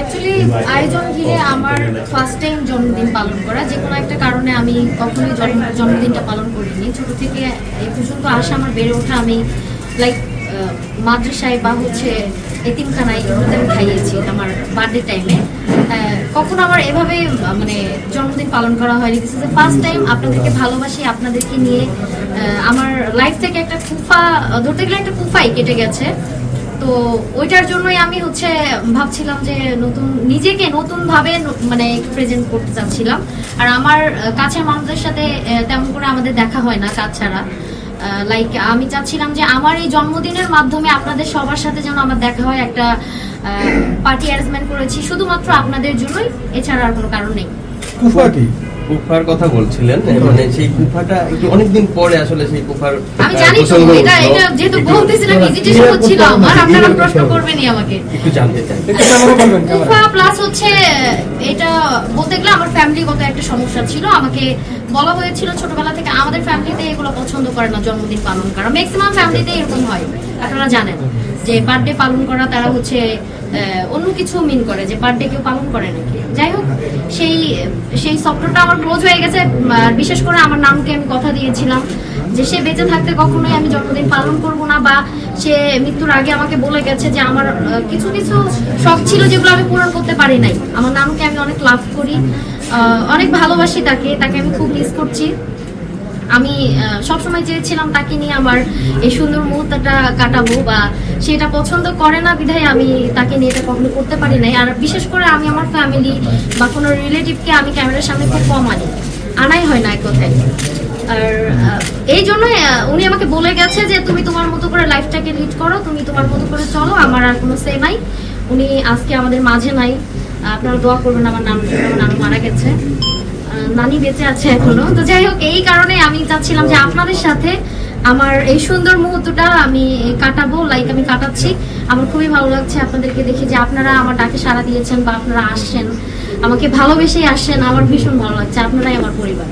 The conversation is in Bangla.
অ্যাকচুয়ালি আয়োজন ঘিরে আমার ফার্স্ট টাইম জন্মদিন পালন করা। যে কোনো একটা কারণে আমি কখনোই জন্মদিনটা পালন করিনি। ছোট থেকে এই পর্যন্ত আসা আমার বেড়ে ওঠা আমি লাইক মাদ্রাসায় বা হচ্ছে এতিমখানায় এগুলোতে আমি খাইয়েছি আমার বার্থডে টাইমে কখনো আমার এভাবে মানে জন্মদিন পালন করা হয়নি। দিস ইজ ফার্স্ট টাইম আপনাদেরকে ভালোবাসি, আপনাদেরকে নিয়ে আমার লাইফ থেকে একটা কুফা, ধরতে গেলে একটা কুফাই কেটে গেছে। তো ওইটার জন্যই আমি হচ্ছে ভাবছিলাম যে নতুন, নিজেকে নতুন ভাবে মানে প্রেজেন্ট করতে চাচ্ছিলাম। আর আমার কাছের মানুষদের সাথে তেমন করে আমাদের দেখা হয় না কাজ ছাড়া। লাইক আমি চাচ্ছিলাম যে আমার এই জন্মদিনের মাধ্যমে আপনাদের সবার সাথে যেন আমার দেখা হয়, একটা পার্টি অ্যারেঞ্জমেন্ট করেছি। শুধুমাত্র আপনাদের জন্যই, এছাড়া আর কোনো কারণ নেই। কুফার কথা বলছিলেন মানে সেই কুফাটা অনেকদিন পরে আসলে সেই কুফার আমি জানি তো এটা এটা যেহেতু বলতেছিলাম হেজিটেশন হচ্ছিল আমার আপনারা প্রশ্ন করবেনই আমাকে। একটু জানতে চাই। কুফা প্লাস হচ্ছে এটা বলতে গেলে আমার ফ্যামিলিগত একটা সমস্যা ছিল। আমাকে বলা হয়েছিল ছোটবেলা থেকে আমাদের ফ্যামিলিতে এগুলো পছন্দ করে না জন্মদিন পালন করা। ম্যাক্সিমাম ফ্যামিলিতে এরকম হয় আপনারা জানেন। যে বার্থডে পালন করা তারা হচ্ছে অন্য কিছু মিন করে যে বার্থডে কেউ পালন করে নাকি? যাই হোক, সেই সেই শব্দটা আমার ক্লোজ হয়ে গেছে বিশেষ করে আমার নামকে আমি কথা দিয়েছিলাম যে সে বেঁচে থাকতে কখনোই আমি জন্মদিন পালন করব না বা সে মৃত্যুর আগে আমাকে বলে গেছে যে আমার কিছু কিছু শখ ছিল যেগুলো আমি পূরণ করতে পারি নাই। আমার নামকে আমি অনেক লাভ করি অনেক ভালোবাসি তাকে তাকে আমি খুব মিস করছি। আমি সবসময় চেয়েছিলাম তাকে নিয়ে আমার এই সুন্দর মুহূর্তটা কাটাবো বা সেটা পছন্দ করে না বিধায় আমি তাকে নিয়ে এটা কখনো করতে পারি নাই। আর বিশেষ করে আমি আমার ফ্যামিলি বা কোনো রিলেটিভকে আমি ক্যামেরার সামনে খুব কম আনি। আনাই হয় না এক কথায়। আর এই জন্যই আহ, উনি আমাকে বলে গেছে যে তুমি তোমার মতো করে লাইফটাকে লিড করো তুমি তোমার মতো করে চলো আমার আর কোনো সে নাই। উনি আজকে আমাদের মাঝে নাই। আপনারা দোয়া করবেন আমার নাম আমার মারা গেছে। নানি বেঁচে আছে এখনও। তো যাই হোক, এই কারণে আমি চাচ্ছিলাম যে আপনাদের সাথে আমার এই সুন্দর মুহূর্তটা আমি কাটাবো লাইক আমি কাটাচ্ছি। আমার খুবই ভালো লাগছে আপনাদেরকে দেখে যে আপনারা আমার ডাকে সাড়া দিয়েছেন বা আপনারা আসছেন। আমাকে ভালোবেসেই আসছেন, আমার ভীষণ ভালো লাগছে। আপনারাই আমার পরিবার।